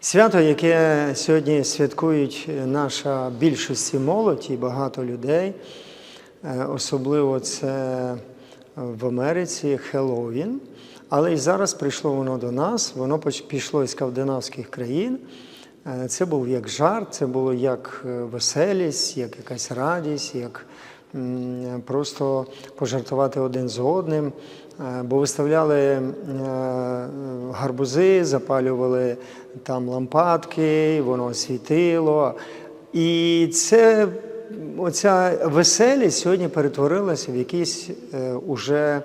Свято, яке сьогодні святкують наша більшості молодь і багато людей, е, особливо це в Америці Хеллоуін. Але і зараз прийшло воно до нас, воно пішло із скандинавських країн. Е, Це був як жарт, це було як е, веселість, як якась радість, як просто пожартувати один з одним. Е, Бо виставляли е, гарбузи, запалювали там лампадки, воно світило. І це оця веселість сьогодні перетворилася в якийсь е, уже,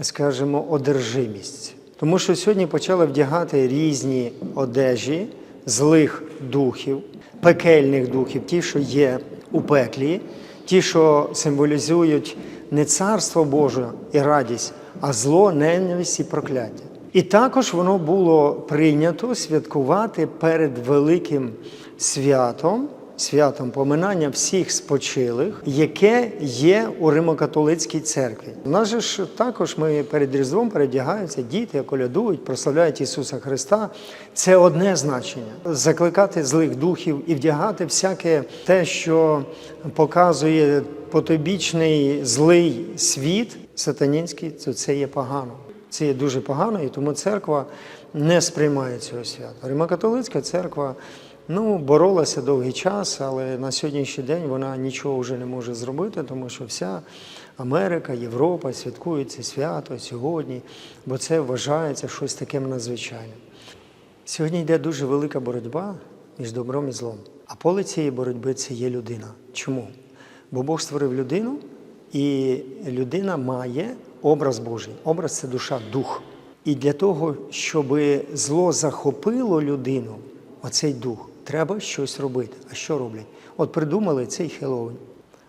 скажімо, одержимість. Тому що сьогодні почали вдягати різні одежі злих духів, пекельних духів, ті, що є у пеклі, ті, що символізують не царство Боже і радість, а зло, ненависть і прокляття. І також воно було прийнято святкувати перед великим святом, святом поминання всіх спочилих, яке є у Римо-католицькій церкві. У нас же ж також ми перед Різдвом передягаються, діти колядують, прославляють Ісуса Христа. Це одне значення закликати злих духів і вдягати всяке те, що показує потобічний злий світ сатанінський, то це є погано. Це є дуже погано, і тому церква не сприймає цього свята. Римо-католицька церква ну, боролася довгий час, але на сьогоднішній день вона нічого вже не може зробити, тому що вся Америка, Європа святкують це свято сьогодні, бо це вважається щось таким надзвичайним. Сьогодні йде дуже велика боротьба між добром і злом. А поле цієї боротьби це є людина. Чому? Бо Бог створив людину, і людина має образ Божий. Образ це душа, дух. І для того, щоб зло захопило людину, оцей дух, треба щось робити. А що роблять? От придумали цей Хеллоуін.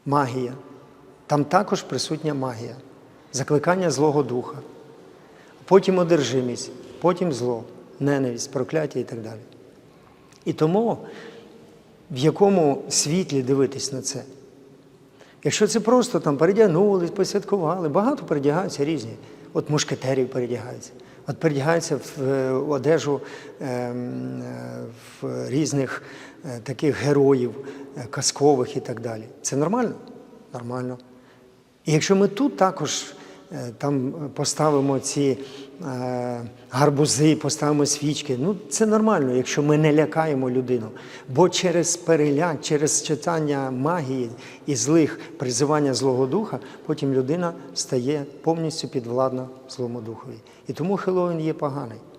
Магія. Там також присутня магія, закликання злого духа потім одержимість, потім зло, ненависть, прокляття і так далі. І тому в якому світлі дивитись на це? Якщо це просто там передягнулись, посвяткували, багато передягаються різні. От мушкетерів передягаються, от передягаються в е, одежу ем, е, в різних е, таких героїв, е, казкових і так далі. Це нормально? Нормально. І якщо ми тут також е, там поставимо ці е, гарбузи, поставимо свічки, ну це нормально, якщо ми не лякаємо людину. Бо через переляк, через читання магії і злих призивання Злого Духа, потім людина стає повністю підвладна злому духові. І тому Хеллоуін є поганий.